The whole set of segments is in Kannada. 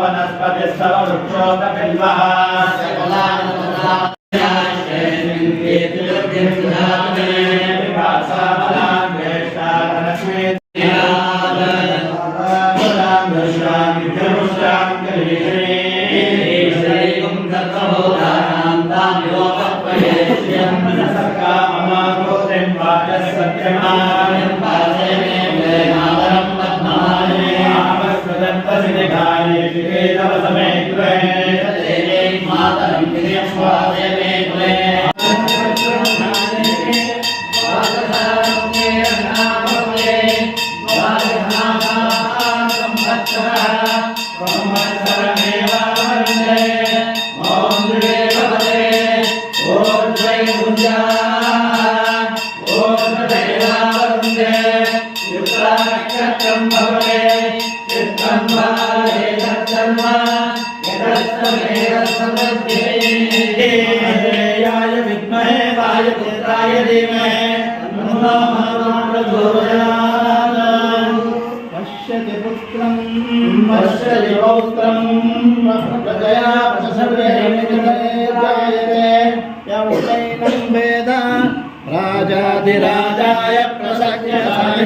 वनस्पतिस्तव वृक्षोकबिल्वः वेदवसमे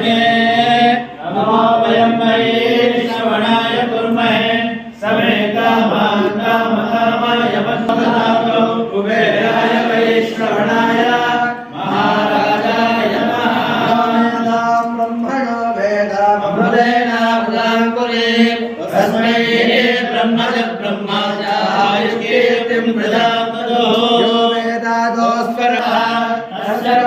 प्रसज्यसाये नमो वयं वै श्रवणाय कुर्महे समे कामान् कामकामाय वन्दनातो कुबेराय वै श्रवणाय महाराजाय नमः ब्रह्मणो वेदामृतेनामृताङ्कुरे तस्मै ब्रह्मज ब्रह्माचार्य कीर्तिं प्रदाततो यो वेदादोस्वरः तस्य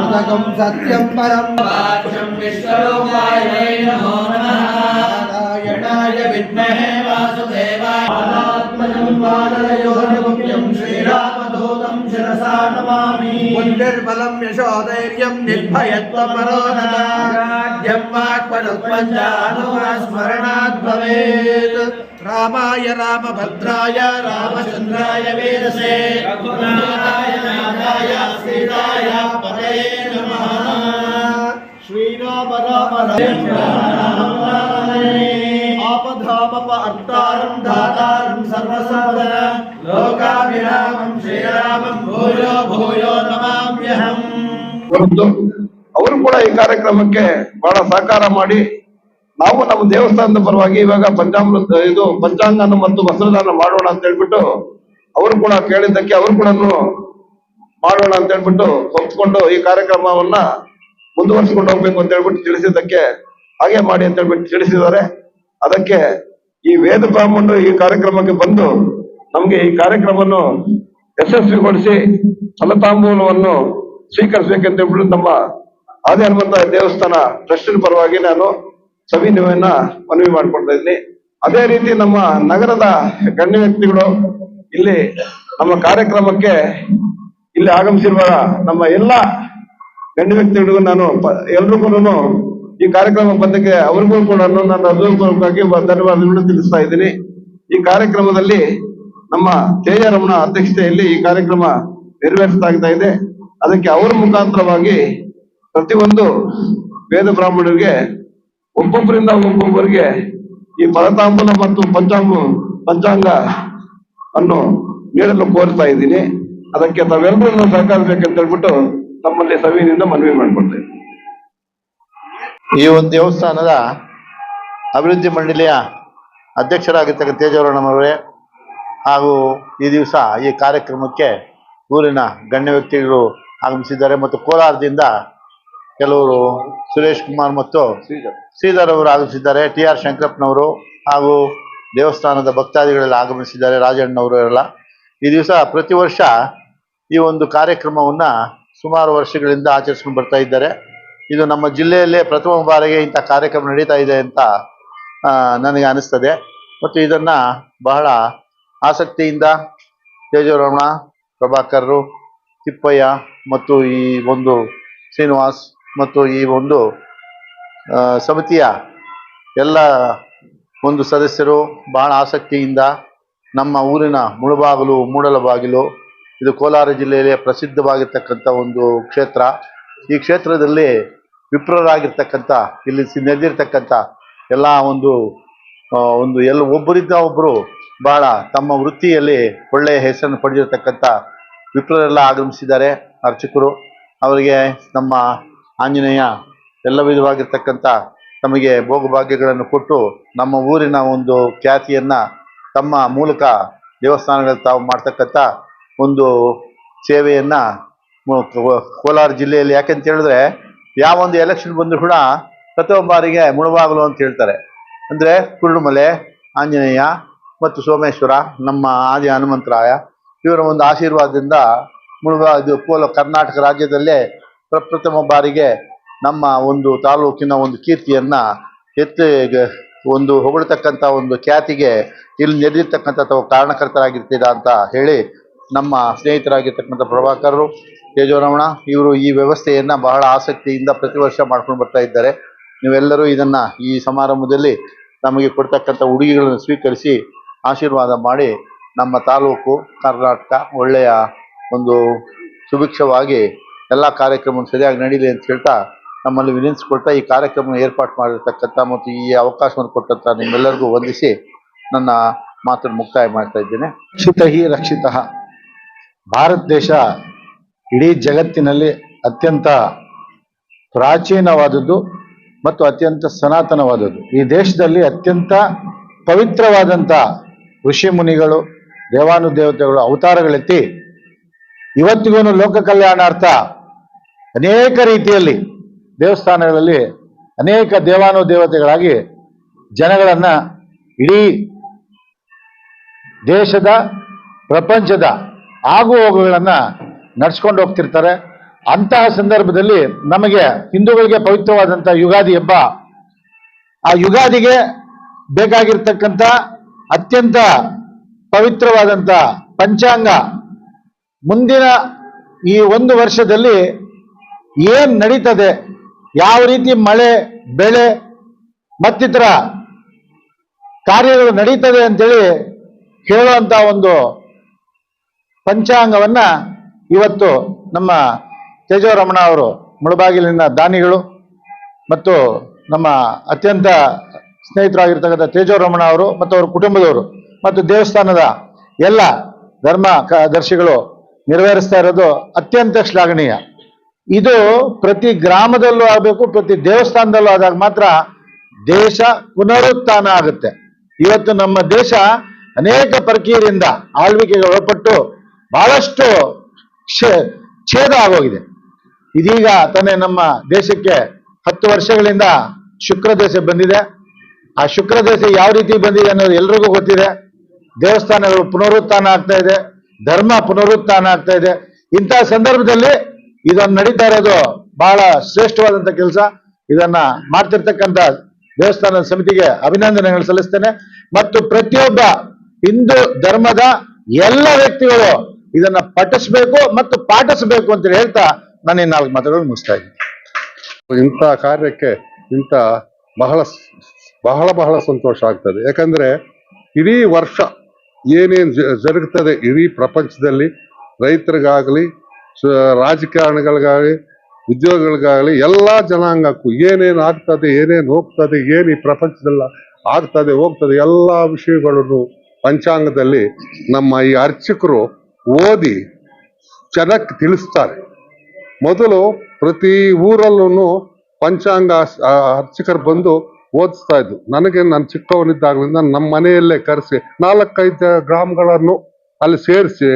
मुदकं सत्यं परं वाच्यं विश्वरूपाय नमो नारायणाय विद्महे वासुदेवाय। आत्मजं वादरयोनिमुख्यं श्रीरामदूतं शिरसा नमामि। पुण्यर्बलं यशोधैर्यं निर्भयत्वपरो राज्यं भवेत्। రామాయ రామభద్రాయ రామచంద్రాయ వేదసే రఘునాథాయ నాథాయ సీతాయ పదయే నమః. శ్రీరామ రామ ఆపధామప అర్తారం దాతారం సర్వసర్వ లోకాభిరామం శ్రీరామం భూయో భూయో నమామ్యహం ಅವರು ಕೂಡ ಈ ಕಾರ್ಯಕ್ರಮಕ್ಕೆ ಬಹಳ ಸಹಕಾರ ಮಾಡಿ ನಾವು ನಮ್ಮ ದೇವಸ್ಥಾನದ ಪರವಾಗಿ ಇವಾಗ ಪಂಚಾಮೃತ ಇದು ಪಂಚಾಂಗನ ಮತ್ತು ವಸ್ತ್ರದಾನ ಮಾಡೋಣ ಅಂತ ಹೇಳ್ಬಿಟ್ಟು ಅವರು ಕೂಡ ಕೇಳಿದ್ದಕ್ಕೆ ಅವರು ಕೂಡ ಮಾಡೋಣ ಅಂತ ಹೇಳ್ಬಿಟ್ಟು ಒಪ್ಕೊಂಡು ಈ ಕಾರ್ಯಕ್ರಮವನ್ನ ಮುಂದುವರಿಸಿಕೊಂಡು ಹೋಗ್ಬೇಕು ಅಂತ ಹೇಳ್ಬಿಟ್ಟು ತಿಳಿಸಿದ್ದಕ್ಕೆ ಹಾಗೆ ಮಾಡಿ ಅಂತ ಹೇಳ್ಬಿಟ್ಟು ತಿಳಿಸಿದ್ದಾರೆ. ಅದಕ್ಕೆ ಈ ವೇದ ಬ್ರಾಹ್ಮಣರು ಈ ಕಾರ್ಯಕ್ರಮಕ್ಕೆ ಬಂದು ನಮ್ಗೆ ಈ ಕಾರ್ಯಕ್ರಮವನ್ನು ಯಶಸ್ವಿಗೊಳಿಸಿ ಫಲತಾಂಬೂಲವನ್ನು ಸ್ವೀಕರಿಸಬೇಕಂತ ಹೇಳ್ಬಿಟ್ಟು ನಮ್ಮ ಆದಿ ಹನುಮಂತ ದೇವಸ್ಥಾನ ಟ್ರಸ್ಟಿನ ಪರವಾಗಿ ನಾನು ಸವಿನಯವನ್ನ ಮನವಿ ಮಾಡ್ಕೊಳ್ತಾ ಇದ್ದೀನಿ ಅದೇ ರೀತಿ ನಮ್ಮ ನಗರದ ಗಣ್ಯ ವ್ಯಕ್ತಿಗಳು ಇಲ್ಲಿ ನಮ್ಮ ಕಾರ್ಯಕ್ರಮಕ್ಕೆ ಇಲ್ಲಿ ಆಗಮಿಸಿರುವ ನಮ್ಮ ಎಲ್ಲ ಗಣ್ಯ ವ್ಯಕ್ತಿಗಳಿಗೂ ನಾನು ಎಲ್ರಿಗೂ ಈ ಕಾರ್ಯಕ್ರಮ ಬಂದಕ್ಕೆ ಅವ್ರಿಗೂ ಕೂಡ ನಾನು ಹೃದಯಪೂರ್ವಕವಾಗಿ ಧನ್ಯವಾದಗಳನ್ನು ತಿಳಿಸ್ತಾ ಇದ್ದೀನಿ. ಈ ಕಾರ್ಯಕ್ರಮದಲ್ಲಿ ನಮ್ಮ ತೇಜರಮಣ ಅಧ್ಯಕ್ಷತೆಯಲ್ಲಿ ಈ ಕಾರ್ಯಕ್ರಮ ನೆರವೇರಿಸ್ತಾ ಇದೆ. ಅದಕ್ಕೆ ಅವರ ಮುಖಾಂತರವಾಗಿ ಪ್ರತಿಯೊಂದು ವೇದ ಬ್ರಾಹ್ಮಣರಿಗೆ ಒಬ್ಬೊಬ್ಬರಿಂದ ಒಬ್ಬೊಬ್ಬರಿಗೆ ಈ ಭರತಾಂಬಲ ಮತ್ತು ಪಂಚಾಂಗ ಪಂಚಾಂಗ ಅನ್ನು ನೀಡಲು ಕೋರ್ತಾ ಇದ್ದೀನಿ. ಅದಕ್ಕೆ ತಾವೆಲ್ಲರನ್ನು ಬೇಕಂತ ಹೇಳ್ಬಿಟ್ಟು ತಮ್ಮಲ್ಲಿ ಸವಿನಿಂದ ಮನವಿ ಮಾಡಿಕೊಡ್ತೇನೆ ಈ ಒಂದು ದೇವಸ್ಥಾನದ ಅಭಿವೃದ್ಧಿ ಮಂಡಳಿಯ ಅಧ್ಯಕ್ಷರಾಗಿರ್ತಕ್ಕ ತೇಜವರಣ್ಣವರೇ ಹಾಗೂ ಈ ದಿವಸ ಈ ಕಾರ್ಯಕ್ರಮಕ್ಕೆ ಊರಿನ ಗಣ್ಯ ವ್ಯಕ್ತಿಗಳು ಆಗಮಿಸಿದ್ದಾರೆ ಮತ್ತು ಕೋಲಾರದಿಂದ ಕೆಲವರು ಸುರೇಶ್ ಕುಮಾರ್ ಮತ್ತು ಶ್ರೀಧರ್ ಅವರು ಆಗಮಿಸಿದ್ದಾರೆ, ಟಿ ಆರ್ ಶಂಕರಪ್ಪನವರು ಹಾಗೂ ದೇವಸ್ಥಾನದ ಭಕ್ತಾದಿಗಳೆಲ್ಲ ಆಗಮಿಸಿದ್ದಾರೆ, ರಾಜಣ್ಣವರು ಎಲ್ಲ. ಈ ದಿವಸ ಪ್ರತಿ ವರ್ಷ ಈ ಒಂದು ಕಾರ್ಯಕ್ರಮವನ್ನು ಸುಮಾರು ವರ್ಷಗಳಿಂದ ಆಚರಿಸ್ಕೊಂಡು ಬರ್ತಾ ಇದ್ದಾರೆ. ಇದು ನಮ್ಮ ಜಿಲ್ಲೆಯಲ್ಲೇ ಪ್ರಥಮ ಬಾರಿಗೆ ಇಂಥ ಕಾರ್ಯಕ್ರಮ ನಡೀತಾ ಇದೆ ಅಂತ ನನಗೆ ಅನಿಸ್ತದೆ. ಮತ್ತು ಇದನ್ನು ಬಹಳ ಆಸಕ್ತಿಯಿಂದ ತೇಜೋರಮಣ ಪ್ರಭಾಕರ್ರು ತಿಪ್ಪಯ್ಯ ಮತ್ತು ಈ ಒಂದು ಶ್ರೀನಿವಾಸ್ ಮತ್ತು ಈ ಒಂದು ಸಮಿತಿಯ ಎಲ್ಲ ಒಂದು ಸದಸ್ಯರು ಬಹಳ ಆಸಕ್ತಿಯಿಂದ ನಮ್ಮ ಊರಿನ ಮುಳುಬಾಗಿಲು, ಮೂಡಲಬಾಗಿಲು, ಇದು ಕೋಲಾರ ಜಿಲ್ಲೆಯಲ್ಲಿ ಪ್ರಸಿದ್ಧವಾಗಿರ್ತಕ್ಕಂಥ ಒಂದು ಕ್ಷೇತ್ರ. ಈ ಕ್ಷೇತ್ರದಲ್ಲಿ ವಿಪ್ರರಾಗಿರ್ತಕ್ಕಂಥ, ಇಲ್ಲಿ ನೆರೆದಿರ್ತಕ್ಕಂಥ ಎಲ್ಲ ಒಂದು ಒಂದು ಎಲ್ಲ ಒಬ್ಬರಿಂದ ಒಬ್ಬರು ಬಹಳ ತಮ್ಮ ವೃತ್ತಿಯಲ್ಲಿ ಒಳ್ಳೆಯ ಹೆಸರನ್ನು ಪಡೆದಿರತಕ್ಕಂಥ ವಿಪ್ರರೆಲ್ಲ ಆಗಮಿಸಿದ್ದಾರೆ ಅರ್ಚಕರು. ಅವರಿಗೆ ನಮ್ಮ ಆಂಜನೇಯ ಎಲ್ಲ ವಿಧವಾಗಿರ್ತಕ್ಕಂಥ ತಮಗೆ ಭೋಗಭಾಗ್ಯಗಳನ್ನು ಕೊಟ್ಟು ನಮ್ಮ ಊರಿನ ಒಂದು ಖ್ಯಾತಿಯನ್ನು ತಮ್ಮ ಮೂಲಕ ದೇವಸ್ಥಾನಗಳಲ್ಲಿ ತಾವು ಮಾಡ್ತಕ್ಕಂಥ ಒಂದು ಸೇವೆಯನ್ನು ಕೋಲಾರ ಜಿಲ್ಲೆಯಲ್ಲಿ ಯಾಕೆಂತ ಹೇಳಿದ್ರೆ ಯಾವ ಒಂದು ಎಲೆಕ್ಷನ್ ಬಂದರೂ ಕೂಡ ಪ್ರಥಮ ಬಾರಿಗೆ ಮುಳುವಾಗಲು ಅಂತ ಹೇಳ್ತಾರೆ. ಅಂದರೆ ಕುರುಡುಮಲೆ, ಆಂಜನೇಯ ಮತ್ತು ಸೋಮೇಶ್ವರ, ನಮ್ಮ ಆದಿ ಹನುಮಂತರಾಯ ಇವರ ಒಂದು ಆಶೀರ್ವಾದದಿಂದ ಮುಳುಬಾ ಇದು ಕೋಲ, ಕರ್ನಾಟಕ ರಾಜ್ಯದಲ್ಲೇ ಪ್ರಪ್ರಥಮ ಬಾರಿಗೆ ನಮ್ಮ ಒಂದು ತಾಲೂಕಿನ ಒಂದು ಕೀರ್ತಿಯನ್ನ ಎತ್ತಿ ಒಂದು ಹೊಗಳತಕ್ಕಂಥ ಒಂದು ಖ್ಯಾತಿಗೆ ಇಲ್ಲಿ ನೆರೆದಿರ್ತಕ್ಕಂಥ ಅಥವಾ ಕಾರಣಕರ್ತರಾಗಿರ್ತೀರಾ ಅಂತ ಹೇಳಿ ನಮ್ಮ ಸ್ನೇಹಿತರಾಗಿರ್ತಕ್ಕಂಥ ಪ್ರಭಾಕರರು, ತೇಜೋರಮಣ ಇವರು ಈ ವ್ಯವಸ್ಥೆಯನ್ನ ಬಹಳ ಆಸಕ್ತಿಯಿಂದ ಪ್ರತಿ ವರ್ಷ ಮಾಡ್ಕೊಂಡು ಬರ್ತಾ ಇದ್ದಾರೆ. ನೀವೆಲ್ಲರೂ ಇದನ್ನ ಈ ಸಮಾರಂಭದಲ್ಲಿ ನಮಗೆ ಕೊಡ್ತಕ್ಕಂಥ ಉಡುಗೆಗಳನ್ನು ಸ್ವೀಕರಿಸಿ ಆಶೀರ್ವಾದ ಮಾಡಿ ನಮ್ಮ ತಾಲೂಕು ಕರ್ನಾಟಕ ಒಳ್ಳೆಯ ಒಂದು ಸುಭಿಕ್ಷವಾಗಿ ಎಲ್ಲ ಕಾರ್ಯಕ್ರಮ ಸರಿಯಾಗಿ ನಡೀಲಿ ಅಂತ ಹೇಳ್ತಾ ನಮ್ಮಲ್ಲಿ ವಿನಂತಿಸಿಕೊಳ್ತಾ ಈ ಕಾರ್ಯಕ್ರಮ ಏರ್ಪಾಡು ಮಾಡಿರ್ತಕ್ಕಂಥ ಮತ್ತು ಈ ಅವಕಾಶವನ್ನು ಕೊಟ್ಟಂತ ನಿಮ್ಮೆಲ್ಲರಿಗೂ ವಂದಿಸಿ ನನ್ನ ಮಾತನ್ನು ಮುಕ್ತಾಯ ಮಾಡ್ತಾ ಇದ್ದೇನೆ. ರಕ್ಷಿತ ಹಿ ರಕ್ಷಿತ. ಭಾರತ ದೇಶ ಇಡೀ ಜಗತ್ತಿನಲ್ಲಿ ಅತ್ಯಂತ ಪ್ರಾಚೀನವಾದದ್ದು ಮತ್ತು ಅತ್ಯಂತ ಸನಾತನವಾದದ್ದು. ಈ ದೇಶದಲ್ಲಿ ಅತ್ಯಂತ ಪವಿತ್ರವಾದಂಥ ಋಷಿ ಮುನಿಗಳು, ದೇವಾನುದೇವತೆಗಳು, ಅವತಾರಗಳೆತ್ತಿ ಇವತ್ತಿಗೂ ಲೋಕ ಕಲ್ಯಾಣಾರ್ಥ ಅನೇಕ ರೀತಿಯಲ್ಲಿ ದೇವಸ್ಥಾನಗಳಲ್ಲಿ ಅನೇಕ ದೇವಾನುದೇವತೆಗಳಾಗಿ ಜನಗಳನ್ನು ಇಡೀ ದೇಶದ, ಪ್ರಪಂಚದ ಆಗು ಹೋಗುಗಳನ್ನು ನಡ್ಸ್ಕೊಂಡು ಹೋಗ್ತಿರ್ತಾರೆ. ಅಂತಹ ಸಂದರ್ಭದಲ್ಲಿ ನಮಗೆ ಹಿಂದೂಗಳಿಗೆ ಪವಿತ್ರವಾದಂಥ ಯುಗಾದಿ ಹಬ್ಬ, ಆ ಯುಗಾದಿಗೆ ಬೇಕಾಗಿರ್ತಕ್ಕಂಥ ಅತ್ಯಂತ ಪವಿತ್ರವಾದಂಥ ಪಂಚಾಂಗ ಮುಂದಿನ ಈ ಒಂದು ವರ್ಷದಲ್ಲಿ ಏನು ನಡೀತದೆ ಯಾವ ರೀತಿ ಮಳೆ, ಬೆಳೆ, ಮತ್ತಿತರ ಕಾರ್ಯಗಳು ನಡೀತದೆ ಅಂತೇಳಿ ಹೇಳುವಂತ ಒಂದು ಪಂಚಾಂಗವನ್ನ ಇವತ್ತು ನಮ್ಮ ತೇಜೋರಮಣ ಅವರು ಮುಳಬಾಗಿಲಿನ ದಾನಿಗಳು ಮತ್ತು ನಮ್ಮ ಅತ್ಯಂತ ಸ್ನೇಹಿತರಾಗಿರ್ತಕ್ಕಂಥ ತೇಜೋರಮಣ ಅವರು ಮತ್ತು ಅವರ ಕುಟುಂಬದವರು ಮತ್ತು ದೇವಸ್ಥಾನದ ಎಲ್ಲ ಧರ್ಮ ದರ್ಶಿಗಳು ನೆರವೇರಿಸ್ತಾ ಇರೋದು ಅತ್ಯಂತ ಶ್ಲಾಘನೀಯ. ಇದು ಪ್ರತಿ ಗ್ರಾಮದಲ್ಲೂ ಆಗಬೇಕು, ಪ್ರತಿ ದೇವಸ್ಥಾನದಲ್ಲೂ ಆದಾಗ ಮಾತ್ರ ದೇಶ ಪುನರುತ್ಥಾನ ಆಗುತ್ತೆ. ಇವತ್ತು ನಮ್ಮ ದೇಶ ಅನೇಕ ಪರಕೀಯರಿಂದ ಆಳ್ವಿಕೆಗೆ ಒಳಪಟ್ಟು ಬಹಳಷ್ಟು ಛೇದ ಆಗೋಗಿದೆ. ಇದೀಗ ತಾನೇ ನಮ್ಮ ದೇಶಕ್ಕೆ ಹತ್ತು ವರ್ಷಗಳಿಂದ ಶುಕ್ರ ದೇಶ ಬಂದಿದೆ. ಆ ಶುಕ್ರ ದೇಶ ಯಾವ ರೀತಿ ಬಂದಿದೆ ಅನ್ನೋದು ಎಲ್ರಿಗೂ ಗೊತ್ತಿದೆ. ದೇವಸ್ಥಾನಗಳು ಪುನರುತ್ಥಾನ ಆಗ್ತಾ ಇದೆ, ಧರ್ಮ ಪುನರುತ್ಥಾನ ಆಗ್ತಾ ಇದೆ. ಇಂತಹ ಸಂದರ್ಭದಲ್ಲಿ ಇದನ್ನು ನಡೀತಾ ಇರೋದು ಬಹಳ ಶ್ರೇಷ್ಠವಾದಂತ ಕೆಲಸ. ಇದನ್ನ ಮಾಡ್ತಿರ್ತಕ್ಕಂಥ ದೇವಸ್ಥಾನದ ಸಮಿತಿಗೆ ಅಭಿನಂದನೆಗಳು ಸಲ್ಲಿಸ್ತೇನೆ. ಮತ್ತು ಪ್ರತಿಯೊಬ್ಬ ಹಿಂದೂ ಧರ್ಮದ ಎಲ್ಲ ವ್ಯಕ್ತಿಗಳು ಇದನ್ನ ಪಠಿಸ್ಬೇಕು ಮತ್ತು ಪಾಠಿಸ್ಬೇಕು ಅಂತ ಹೇಳ್ತಾ ನಾನು ಈ ನಾಲ್ಕು ಮಾತುಗಳನ್ನು ಮುಗಿಸ್ತಾ ಇದ್ದೀನಿ. ಇಂಥ ಕಾರ್ಯಕ್ಕೆ ಇಂಥ ಬಹಳ ಬಹಳ ಬಹಳ ಸಂತೋಷ ಆಗ್ತದೆ. ಯಾಕಂದ್ರೆ ಇಡೀ ವರ್ಷ ಏನೇನು ಜರುಗ್ತದೆ ಇಡೀ ಪ್ರಪಂಚದಲ್ಲಿ ರೈತರಿಗಾಗಲಿ ರಾಜಕಾರಣಿಗಳಿಗಾಗಲಿ, ಉದ್ಯೋಗಗಳಿಗಾಗಲಿ ಎಲ್ಲ ಜನಾಂಗಕ್ಕೂ ಏನೇನು ಆಗ್ತದೆ, ಏನೇನು ಹೋಗ್ತದೆ, ಏನು ಈ ಪ್ರಪಂಚದಲ್ಲ ಆಗ್ತದೆ, ಹೋಗ್ತದೆ, ಎಲ್ಲ ವಿಷಯಗಳನ್ನು ಪಂಚಾಂಗದಲ್ಲಿ ನಮ್ಮ ಈ ಅರ್ಚಕರು ಓದಿ ಜನಕ್ಕೆ ತಿಳಿಸ್ತಾರೆ. ಮೊದಲು ಪ್ರತಿ ಊರಲ್ಲೂ ಪಂಚಾಂಗ ಅರ್ಚಕರು ಬಂದು ಓದಿಸ್ತಾ ಇದ್ದು ನನಗೆ ನಾನು ಚಿಕ್ಕವನಿದ್ದಾಗಲಿಂದ ನಮ್ಮ ಮನೆಯಲ್ಲೇ ಕರೆಸಿ ನಾಲ್ಕೈದು ಗ್ರಾಮಗಳನ್ನು ಅಲ್ಲಿ ಸೇರಿಸಿ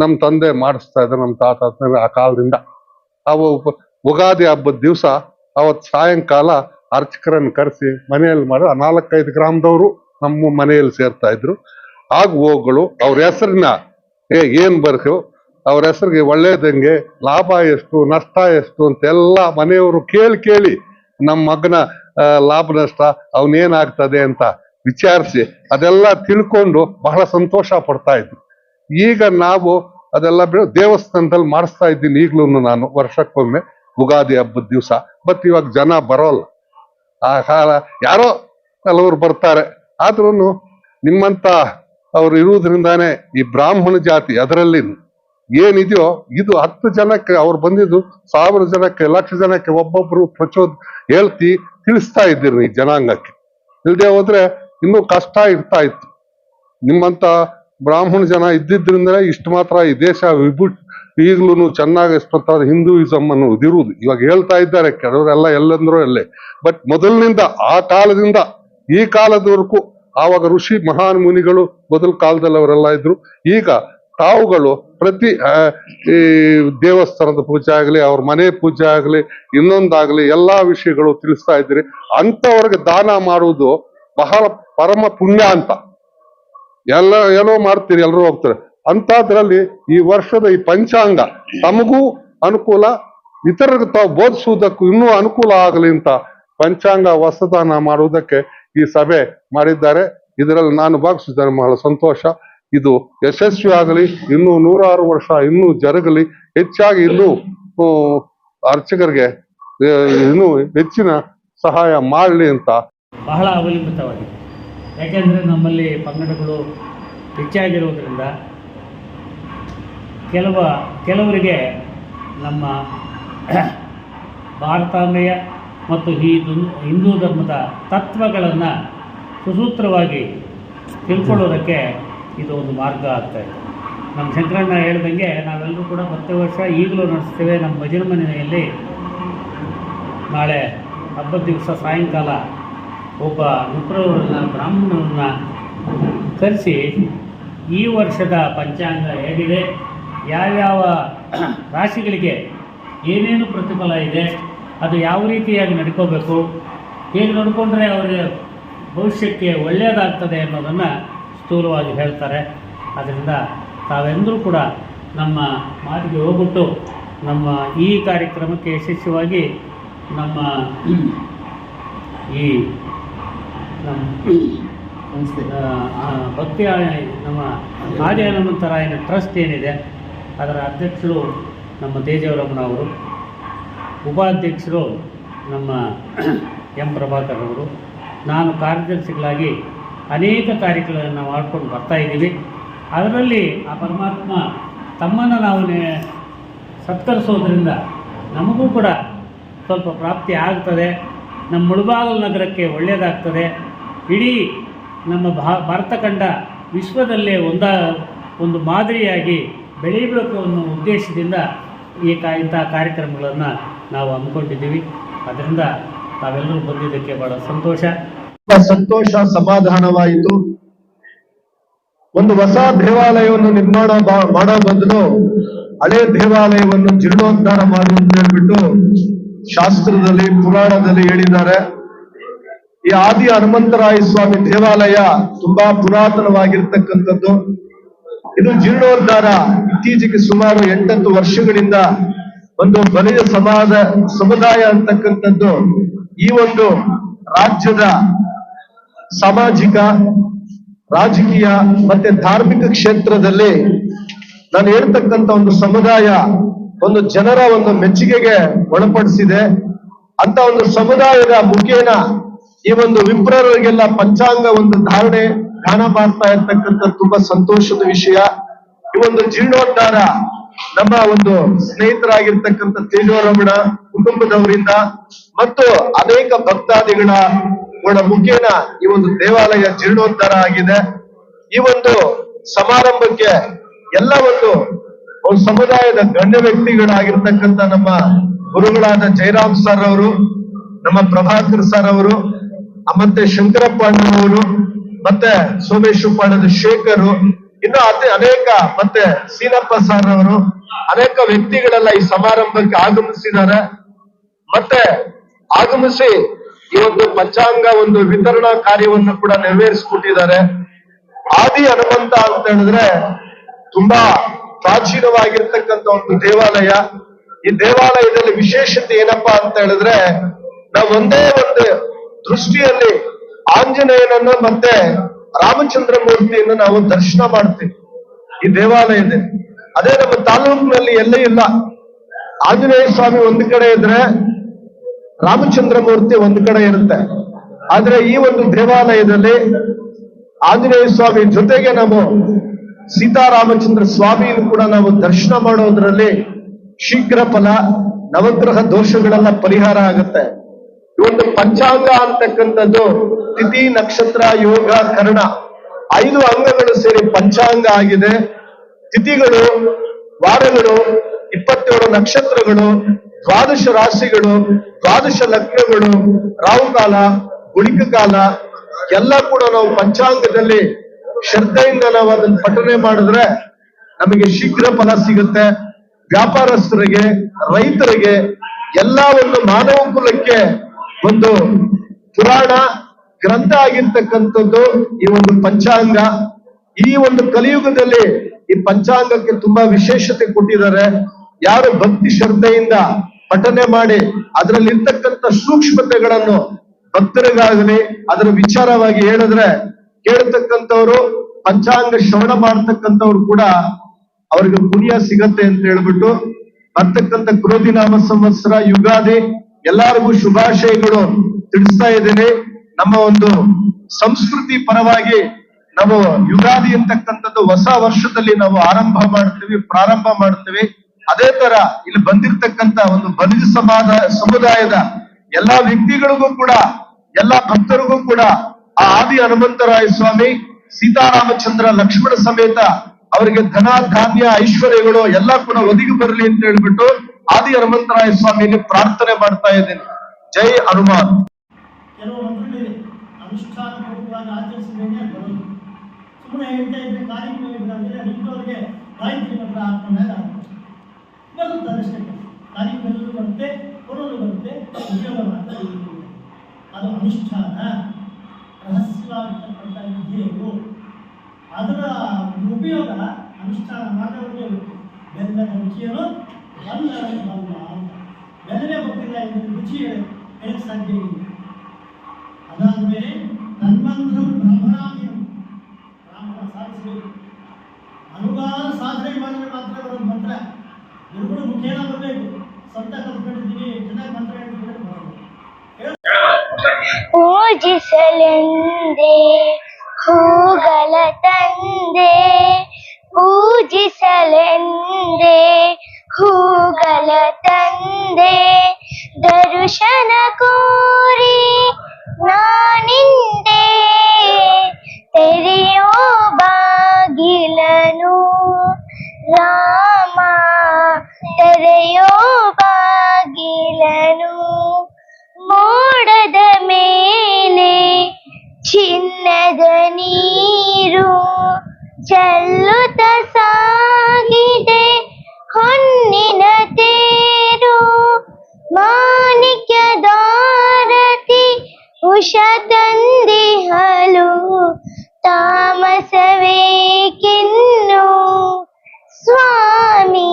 ನಮ್ಮ ತಂದೆ ಮಾಡಿಸ್ತಾ ಇದ್ರು ನಮ್ಮ ತಾತ ಆ ಕಾಲದಿಂದ. ಅವು ಉಗಾದಿ ಹಬ್ಬದ ದಿವಸ ಅವತ್ತು ಸಾಯಂಕಾಲ ಅರ್ಚಕರನ್ನು ಕರೆಸಿ ಮನೆಯಲ್ಲಿ ಮಾಡಿ, ಆ ನಾಲ್ಕೈದು ಗ್ರಾಮದವರು ನಮ್ಮ ಮನೆಯಲ್ಲಿ ಸೇರ್ತಾ ಇದ್ರು. ಆಗ ಹೋಗಳು, ಅವ್ರ ಹೆಸರಿನ ಏ, ಏನ್ ಅವ್ರ ಹೆಸರಿಗೆ ಒಳ್ಳೇದಂಗೆ ಲಾಭ ಎಷ್ಟು, ನಷ್ಟ ಎಷ್ಟು ಅಂತ ಎಲ್ಲ ಮನೆಯವರು ಕೇಳಿ ಕೇಳಿ ನಮ್ಮ ಮಗನ ಲಾಭ, ನಷ್ಟ ಅವನೇನಾಗ್ತದೆ ಅಂತ ವಿಚಾರಿಸಿ ಅದೆಲ್ಲ ತಿಳ್ಕೊಂಡು ಬಹಳ ಸಂತೋಷ ಪಡ್ತಾ ಇದ್ರು. ಈಗ ನಾವು ಅದೆಲ್ಲ ದೇವಸ್ಥಾನದಲ್ಲಿ ಮಾಡಿಸ್ತಾ ಇದ್ದೀನಿ ಈಗ್ಲೂ ನಾನು ವರ್ಷಕ್ಕೊಮ್ಮೆ ಉಗಾದಿ ಹಬ್ಬದ ದಿವಸ. ಬಟ್ ಇವಾಗ ಜನ ಬರೋಲ್ಲ. ಆ ಕಾಲ ಯಾರೋ ಕೆಲವರು ಬರ್ತಾರೆ. ಆದ್ರೂ ನಿಮ್ಮಂತ ಅವ್ರು ಇರುವುದರಿಂದಾನೇ ಈ ಬ್ರಾಹ್ಮಣ ಜಾತಿ ಅದರಲ್ಲಿ ಏನಿದೆಯೋ ಇದು ಹತ್ತು ಜನಕ್ಕೆ ಅವ್ರು ಬಂದಿದ್ದು ಸಾವಿರ ಜನಕ್ಕೆ, ಲಕ್ಷ ಜನಕ್ಕೆ ಒಬ್ಬೊಬ್ರು ಪ್ರಚೋದ ಹೇಳ್ತಿ ತಿಳಿಸ್ತಾ ಇದ್ದೀರಿ ಜನಾಂಗಕ್ಕೆ. ಇಲ್ಲದೆ ಹೋದ್ರೆ ಇನ್ನೂ ಕಷ್ಟ ಇರ್ತಾ ಇತ್ತು. ನಿಮ್ಮಂತ ಬ್ರಾಹ್ಮಣ ಜನ ಇದ್ದಿದ್ರಿಂದ ಇಷ್ಟು ಮಾತ್ರ ಈ ದೇಶ ವಿಭುಟ್, ಈಗಲೂ ಚೆನ್ನಾಗಿ ಸ್ಪಷ್ಟ ಹಿಂದೂಯಿಸಮ್ ಅನ್ನೋದು ಇರುವುದು ಇವಾಗ ಹೇಳ್ತಾ ಇದ್ದಾರೆ ಕೆಲವರೆಲ್ಲ ಎಲ್ಲಂದ್ರೂ ಎಲ್ಲೇ ಬಟ್ ಮೊದಲಿನಿಂದ, ಆ ಕಾಲದಿಂದ, ಈ ಕಾಲದವರೆಗೂ ಆವಾಗ ಋಷಿ ಮಹಾನ್ ಮುನಿಗಳು ಮೊದಲ ಕಾಲದಲ್ಲಿ ಅವರೆಲ್ಲ ಇದ್ರು. ಈಗ ತಾವುಗಳು ಪ್ರತಿ ಈ ದೇವಸ್ಥಾನದ ಪೂಜೆ ಆಗಲಿ, ಅವ್ರ ಮನೆ ಪೂಜೆ ಆಗಲಿ, ಇನ್ನೊಂದಾಗ್ಲಿ ಎಲ್ಲಾ ವಿಷಯಗಳು ತಿಳಿಸ್ತಾ ಇದ್ದೀರಿ. ಅಂತವ್ರಿಗೆ ದಾನ ಮಾಡುವುದು ಬಹಳ ಪರಮ ಪುಣ್ಯ ಅಂತ. ಎಲ್ಲ ಏನೋ ಮಾಡ್ತೀರಿ ಎಲ್ಲರೂ ಹೋಗ್ತಾರೆ. ಅಂತದ್ರಲ್ಲಿ ಈ ವರ್ಷದ ಈ ಪಂಚಾಂಗ ತಮಗೂ ಅನುಕೂಲ, ಇತರರಿಗೆ ತಾವು ಬೋಧಿಸುವುದಕ್ಕೂ ಇನ್ನೂ ಅನುಕೂಲ ಆಗಲಿ ಅಂತ ಪಂಚಾಂಗ ಹೊಸದಾನ ಮಾಡುವುದಕ್ಕೆ ಈ ಸಭೆ ಮಾಡಿದ್ದಾರೆ. ಇದರಲ್ಲಿ ನಾನು ಭಾಗಿಸಿದ್ದೇನೆ ಬಹಳ ಸಂತೋಷ. ಇದು ಯಶಸ್ವಿ ಆಗಲಿ, ಇನ್ನೂ ನೂರಾರು ವರ್ಷ ಇನ್ನೂ ಜರುಗಲಿ. ಹೆಚ್ಚಾಗಿ ಇನ್ನೂ ಅರ್ಚಕರಿಗೆ ಇನ್ನೂ ಹೆಚ್ಚಿನ ಸಹಾಯ ಮಾಡಲಿ ಅಂತ. ಬಹಳ ಅವಲಂಬಿತವಾಗಿದೆ. ಯಾಕೆಂದರೆ ನಮ್ಮಲ್ಲಿ ಪಂಗಡಗಳು ಹೆಚ್ಚಾಗಿರುವುದರಿಂದ ಕೆಲವ, ಕೆಲವರಿಗೆ ನಮ್ಮ ಭಾರತಾಂಬೆಯ ಮತ್ತು ಈ ಹಿಂದೂ ಧರ್ಮದ ತತ್ವಗಳನ್ನು ಸುಸೂತ್ರವಾಗಿ ತಿಳ್ಕೊಳ್ಳೋದಕ್ಕೆ ಇದು ಒಂದು ಮಾರ್ಗ ಆಗ್ತಾ ಇದೆ. ನಮ್ಮ ಶಂಕರಣ್ಣ ಹೇಳ್ದಂಗೆ ನಾವೆಲ್ಲರೂ ಕೂಡ ಪ್ರತಿ ವರ್ಷ ಈಗಲೂ ನಡೆಸ್ತೇವೆ ನಮ್ಮ ಮಜಿನ ಮನೆಯಲ್ಲಿ ನಾಳೆ ಹಬ್ಬದ ದಿವಸ ಸಾಯಂಕಾಲ. ಒಬ್ಬ ವಿಪ್ರವರನ್ನ ಬ್ರಾಹ್ಮಣರನ್ನ ಕರೆಸಿ ಈ ವರ್ಷದ ಪಂಚಾಂಗ ಹೇಗಿದೆ? ಯಾವ್ಯಾವ ರಾಶಿಗಳಿಗೆ ಏನೇನು ಪ್ರತಿಫಲ ಇದೆ? ಅದು ಯಾವ ರೀತಿಯಾಗಿ ನಡ್ಕೋಬೇಕು? ಹೇಗೆ ನಡ್ಕೊಂಡ್ರೆ ಅವರಿಗೆ ಭವಿಷ್ಯಕ್ಕೆ ಒಳ್ಳೆಯದಾಗ್ತದೆ ಅನ್ನೋದನ್ನು ಸ್ಥೂಲವಾಗಿ ಹೇಳ್ತಾರೆ. ಅದರಿಂದ ತಾವೆಂದರೂ ಕೂಡ ನಮ್ಮ ಮಾತಿಗೆ ಹೋಗ್ಬಿಟ್ಟು ನಮ್ಮ ಈ ಕಾರ್ಯಕ್ರಮಕ್ಕೆ ಯಶಸ್ವಿಯಾಗಿ ನಮ್ಮ ಈ ನಮ್ಮ ಭಕ್ತಿ ನಮ್ಮ ಆದಿ ಹನುಮಂತರಾಯನ ಟ್ರಸ್ಟ್ ಏನಿದೆ, ಅದರ ಅಧ್ಯಕ್ಷರು ನಮ್ಮ ಅವರು, ಉಪಾಧ್ಯಕ್ಷರು ನಮ್ಮ ಎಂ ಪ್ರಭಾಕರ್ ಅವರು, ನಾನು ಕಾರ್ಯದರ್ಶಿಗಳಾಗಿ ಅನೇಕ ಕಾರ್ಯಗಳನ್ನು ಮಾಡ್ಕೊಂಡು ಬರ್ತಾ ಇದ್ದೀವಿ. ಅದರಲ್ಲಿ ಆ ಪರಮಾತ್ಮ ತಮ್ಮನ್ನು ನಾವು ಸತ್ಕರಿಸೋದ್ರಿಂದ ನಮಗೂ ಕೂಡ ಸ್ವಲ್ಪ ಪ್ರಾಪ್ತಿ ಆಗ್ತದೆ. ನಮ್ಮ ಮುಳುಬಾಗಲು ನಗರಕ್ಕೆ ಒಳ್ಳೆಯದಾಗ್ತದೆ ಇಡೀ ನಮ್ಮ ಭಾರತ ಖಂಡ ವಿಶ್ವದಲ್ಲೇ ಒಂದ, ಒಂದು ಮಾದರಿಯಾಗಿ ಬೆಳೀಬೇಕು ಅನ್ನೋ ಉದ್ದೇಶದಿಂದ ಈ ಕಾ, ಇಂಥ ಕಾರ್ಯಕ್ರಮಗಳನ್ನು ನಾವು ಹಮ್ಮಿಕೊಂಡಿದ್ದೀವಿ. ಅದರಿಂದ ತಾವೆಲ್ಲರೂ ಬಂದಿದ್ದಕ್ಕೆ ಬಹಳ ಸಂತೋಷ. ಸಂತೋಷ, ಸಮಾಧಾನವಾಯಿತು. ಒಂದು ಹೊಸ ದೇವಾಲಯವನ್ನು ನಿರ್ಮಾಣ ಮಾಡೋ ಬದಲು ಹಳೆ ದೇವಾಲಯವನ್ನು ಜೀರ್ಣೋದ್ಧಾರ ಮಾಡುವಂತ ಹೇಳ್ಬಿಟ್ಟು ಶಾಸ್ತ್ರದಲ್ಲಿ, ಪುರಾಣದಲ್ಲಿ ಹೇಳಿದ್ದಾರೆ. ಈ ಆದಿ ಹನುಮಂತರಾಯ ಸ್ವಾಮಿ ದೇವಾಲಯ ತುಂಬಾ ಪುರಾತನವಾಗಿರ್ತಕ್ಕಂಥದ್ದು. ಇದು ಜೀರ್ಣೋದ್ಧಾರ ಇತ್ತೀಚೆಗೆ ಸುಮಾರು ಎಂಟತ್ತು ವರ್ಷಗಳಿಂದ ಒಂದು ಬಲಿಯ ಸಮಾಜ ಸಮುದಾಯ ಅಂತಕ್ಕಂಥದ್ದು. ಈ ಒಂದು ರಾಜ್ಯದ ಸಾಮಾಜಿಕ, ರಾಜಕೀಯ ಮತ್ತೆ ಧಾರ್ಮಿಕ ಕ್ಷೇತ್ರದಲ್ಲಿ ನಾನು ಹೇಳ್ತಕ್ಕಂಥ ಒಂದು ಸಮುದಾಯ ಒಂದು ಜನರ ಒಂದು ಮೆಚ್ಚುಗೆಗೆ ಒಳಪಡಿಸಿದೆ. ಅಂತ ಒಂದು ಸಮುದಾಯದ ಮುಖೇನ ಈ ಒಂದು ವಿಪ್ರರಿಗೆಲ್ಲ ಪಂಚಾಂಗ ಒಂದು ಧಾರಣೆ ಧ್ಯಾನ ಮಾಡ್ತಾ ಇರ್ತಕ್ಕಂಥ ತುಂಬಾ ಸಂತೋಷದ ವಿಷಯ. ಈ ಒಂದು ಜೀರ್ಣೋದ್ಧಾರ ನಮ್ಮ ಒಂದು ಸ್ನೇಹಿತರಾಗಿರ್ತಕ್ಕಂಥ ತೇಜೋರಮಣ ಕುಟುಂಬದವರಿಂದ ಮತ್ತು ಅನೇಕ ಭಕ್ತಾದಿಗಳ ಗಳ ಮುಖೇನ ಈ ಒಂದು ದೇವಾಲಯ ಜೀರ್ಣೋದ್ಧಾರ ಆಗಿದೆ. ಈ ಒಂದು ಸಮಾರಂಭಕ್ಕೆ ಎಲ್ಲ ಒಂದು ಸಮುದಾಯದ ಗಣ್ಯ ವ್ಯಕ್ತಿಗಳಾಗಿರ್ತಕ್ಕಂಥ ನಮ್ಮ ಗುರುಗಳಾದ ಜಯರಾಮ್ ಸರ್ ಅವರು, ನಮ್ಮ ಪ್ರಭಾಕರ್ ಸರ್ ಅವರು ಮತ್ತೆ ಶಂಕರಪ್ಪ ಅಣ್ಣನವರು ಮತ್ತೆ ಸೋಮೇಶ್ವರಪ್ಪಣ್ಣದ ಶೇಖರ್, ಇನ್ನು ಅದೇ ಅನೇಕ ಮತ್ತೆ ಸೀನಪ್ಪ ಸರ್ ಅವರು, ಅನೇಕ ವ್ಯಕ್ತಿಗಳೆಲ್ಲ ಈ ಸಮಾರಂಭಕ್ಕೆ ಆಗಮಿಸಿದ್ದಾರೆ. ಮತ್ತೆ ಆಗಮಿಸಿ ಈ ಒಂದು ಪಂಚಾಂಗ ಒಂದು ವಿತರಣಾ ಕಾರ್ಯವನ್ನು ಕೂಡ ನೆರವೇರಿಸಿಕೊಟ್ಟಿದ್ದಾರೆ. ಆದಿ ಹನುಮಂತ ಅಂತ ಹೇಳಿದ್ರೆ ತುಂಬಾ ಪ್ರಾಚೀನವಾಗಿರ್ತಕ್ಕಂಥ ಒಂದು ದೇವಾಲಯ. ಈ ದೇವಾಲಯದಲ್ಲಿ ವಿಶೇಷತೆ ಏನಪ್ಪಾ ಅಂತ ಹೇಳಿದ್ರೆ ನಾವು ಒಂದೇ ಒಂದು ದೃಷ್ಟಿಯಲ್ಲಿ ಆಂಜನೇಯನನ್ನ ಮತ್ತೆ ರಾಮಚಂದ್ರ ಮೂರ್ತಿಯನ್ನು ನಾವು ದರ್ಶನ ಮಾಡ್ತೀವಿ. ಈ ದೇವಾಲಯದಲ್ಲಿ ಅದೇ ನಮ್ಮ ತಾಲೂಕಿನಲ್ಲಿ ಎಲ್ಲೇ ಇಲ್ಲ. ಆಂಜನೇಯ ಸ್ವಾಮಿ ಒಂದು ಕಡೆ ಇದ್ರೆ ರಾಮಚಂದ್ರ ಮೂರ್ತಿ ಒಂದು ಕಡೆ ಇರುತ್ತೆ. ಆದ್ರೆ ಈ ಒಂದು ದೇವಾಲಯದಲ್ಲಿ ಆಂಜನೇಯ ಸ್ವಾಮಿ ಜೊತೆಗೆ ನಾವು ಸೀತಾರಾಮಚಂದ್ರ ಸ್ವಾಮಿಯನ್ನು ಕೂಡ ನಾವು ದರ್ಶನ ಮಾಡೋದ್ರಲ್ಲಿ ಶೀಘ್ರ ಫಲ, ನವಗ್ರಹ ದೋಷಗಳೆಲ್ಲ ಪರಿಹಾರ ಆಗುತ್ತೆ. ಒಂದು ಪಂಚಾಂಗ ಅಂತಕ್ಕಂಥದ್ದು ತಿಥಿ ನಕ್ಷತ್ರ ಯೋಗ ಕರ್ಣ. ಐದು ಅಂಗಗಳು ಸೇರಿ ಪಂಚಾಂಗ ಆಗಿದೆ. ತಿಥಿಗಳು, ವಾರಗಳು, ಇಪ್ಪತ್ತೇಳು ನಕ್ಷತ್ರಗಳು, ದ್ವಾದಶ ರಾಶಿಗಳು, ದ್ವಾದಶ ಲಗ್ನಗಳು ರಾಹುಕಾಲ ಗುಳಿಕ ಕಾಲ, ಎಲ್ಲ ಕೂಡ ನಾವು ಪಂಚಾಂಗದಲ್ಲಿ ಶ್ರದ್ಧೆಯಿಂದ ನಾವು ಅದನ್ನ ಪಠನೆ ಮಾಡಿದ್ರೆ ನಮಗೆ ಶೀಘ್ರ ಫಲ ಸಿಗುತ್ತೆ. ವ್ಯಾಪಾರಸ್ಥರಿಗೆ, ರೈತರಿಗೆ ಎಲ್ಲ ಒಂದು ಮಾನವ ಕುಲಕ್ಕೆ ಒಂದು ಪುರಾಣ ಗ್ರಂಥ ಆಗಿರ್ತಕ್ಕಂಥದ್ದು ಈ ಒಂದು ಪಂಚಾಂಗ. ಈ ಒಂದು ಕಲಿಯುಗದಲ್ಲಿ ಈ ಪಂಚಾಂಗಕ್ಕೆ ತುಂಬಾ ವಿಶೇಷತೆ ಕೊಟ್ಟಿದ್ದಾರೆ. ಯಾರು ಭಕ್ತಿ ಶ್ರದ್ಧೆಯಿಂದ ಪಠನೆ ಮಾಡಿ ಅದರಲ್ಲಿರ್ತಕ್ಕಂಥ ಸೂಕ್ಷ್ಮತೆಗಳನ್ನು ಭಕ್ತರಿಗಾಗಲಿ ಅದರ ವಿಚಾರವಾಗಿ ಹೇಳಿದ್ರೆ ಕೇಳತಕ್ಕಂಥವ್ರು, ಪಂಚಾಂಗ ಶ್ರವಣ ಮಾಡ್ತಕ್ಕಂಥವ್ರು ಕೂಡ ಅವ್ರಿಗೆ ಪುಣ್ಯ ಸಿಗತ್ತೆ ಅಂತ ಹೇಳ್ಬಿಟ್ಟು ಬರ್ತಕ್ಕಂಥ ಕ್ರೋಧಿ ನಾಮ ಸಂವತ್ಸರ, ಯುಗಾದಿ ಎಲ್ಲರಿಗೂ ಶುಭಾಶಯಗಳು ತಿಳಿಸ್ತಾ ಇದ್ದೇನೆ. ನಮ್ಮ ಒಂದು ಸಂಸ್ಕೃತಿ ಪರವಾಗಿ ನಾವು ಯುಗಾದಿ ಅಂತಕ್ಕಂಥದ್ದು ಹೊಸ ವರ್ಷದಲ್ಲಿ ನಾವು ಆರಂಭ ಮಾಡ್ತೀವಿ, ಪ್ರಾರಂಭ ಮಾಡ್ತೀವಿ. ಅದೇ ತರ ಇಲ್ಲಿ ಬಂದಿರ್ತಕ್ಕಂತ ಒಂದು ಬಲಿಜ ಸಮಾಜ ಸಮುದಾಯದ ಎಲ್ಲಾ ವ್ಯಕ್ತಿಗಳಿಗೂ ಕೂಡ, ಎಲ್ಲಾ ಭಕ್ತರಿಗೂ ಕೂಡ ಆ ಆದಿ ಹನುಮಂತರಾಯ ಸ್ವಾಮಿ, ಸೀತಾರಾಮಚಂದ್ರ, ಲಕ್ಷ್ಮಣ ಸಮೇತ ಅವರಿಗೆ ಧನ, ಧಾನ್ಯ, ಐಶ್ವರ್ಯಗಳು ಎಲ್ಲ ಕೂಡ ಒದಗಿ ಬರಲಿ ಅಂತ ಹೇಳ್ಬಿಟ್ಟು ಆದಿ ಹನುಮಂತರಾಯ ಸ್ವಾಮಿಯಲ್ಲಿ ಪ್ರಾರ್ಥನೆ ಮಾಡ್ತಾ ಇದ್ದೇನೆ. ಜೈ ಹನುಮಾನ್. ಕೆಲವು ಅನುಷ್ಠಾನ ಸುಮ್ಮನೆ ಹೇಳ್ತಾ ಇದ್ರೆ ಕಾರ್ಯಕ್ರಮ ಇದ್ದಾದ್ರೆ ಮಾಹಿತಿ ಮಂತ್ರ ಹಾಕೊಂಡಾಗ ಬರುತ್ತೆ ಅದಷ್ಟೇ ಕಾರ್ಯಕ್ರಮದಲ್ಲೂ ಬರುತ್ತೆ ಕೊಡಲು ಬರುತ್ತೆ ಉಪಯೋಗ ಮಾತ್ರ. ಅದು ಅನುಷ್ಠಾನ. ರಹಸ್ಯವಾಗಿರ್ತಕ್ಕಂಥ ವಿದ್ಯೆಯು ಅದರ ಉಪಯೋಗ ಅನುಷ್ಠಾನ ಮಾಡಿದವರಿಗೆ ಬೆಲ್ಲದ ರುಚಿಯನ್ನು ಬಲ್ಲ ಅಂತ ಬೆಲ್ಲವೇ ಗೊತ್ತಿಲ್ಲ ಎಂದು ರುಚಿ ಹೇಳಕ್ಕೆ ಸಾಧ್ಯ ಇಲ್ಲ. ಅದಾದ್ಮೇಲೆ ತನ್ಮಂತ್ರ ಬ್ರಹ್ಮಣಾಮಿ ಬ್ರಾಹ್ಮಣ ಸಾಧಿಸಬೇಕು ಅನುಗಾಲ ಸಾಧನೆ ಮಾಡಿದ್ರೆ ಮಾತ್ರ ಬರೋದು ಮಂತ್ರ. ಗುರುಗಳು ಮುಖೇನ ಬರಬೇಕು. ಸ್ವಂತ ಕಲ್ತ್ಕೊಂಡಿದ್ದೀವಿ ಚೆನ್ನಾಗಿ ಮಂತ್ರ ಹೇಳ್ತಿದ್ರೆ ಪೂಜಿಸಲೆಂದೇ ಹೂಗಳ ತಂದೆ ಪೂಜಿಸಲೆಂದೇ ಹೂಗಳ ತಂದೆ ದರ್ಶನ ಕೋರಿ ಉಷ ತಂದಿಹಲು ತಾಮಸವೇಕಿನ್ನು ಸ್ವಾಮಿ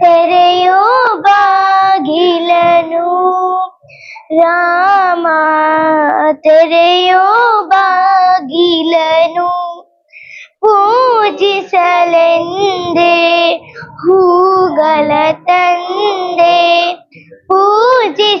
ತೆರೆಯೋ ಬಾಗಿಲನು ರಾಮ ತೆರೆಯೋ ಬಾಗಿಲನು ಪೂಜಿಸಲೆಂದೇ ಹೂಗಳ ತಂದೆ ಪೂಜಿಸಲೆಂದೇ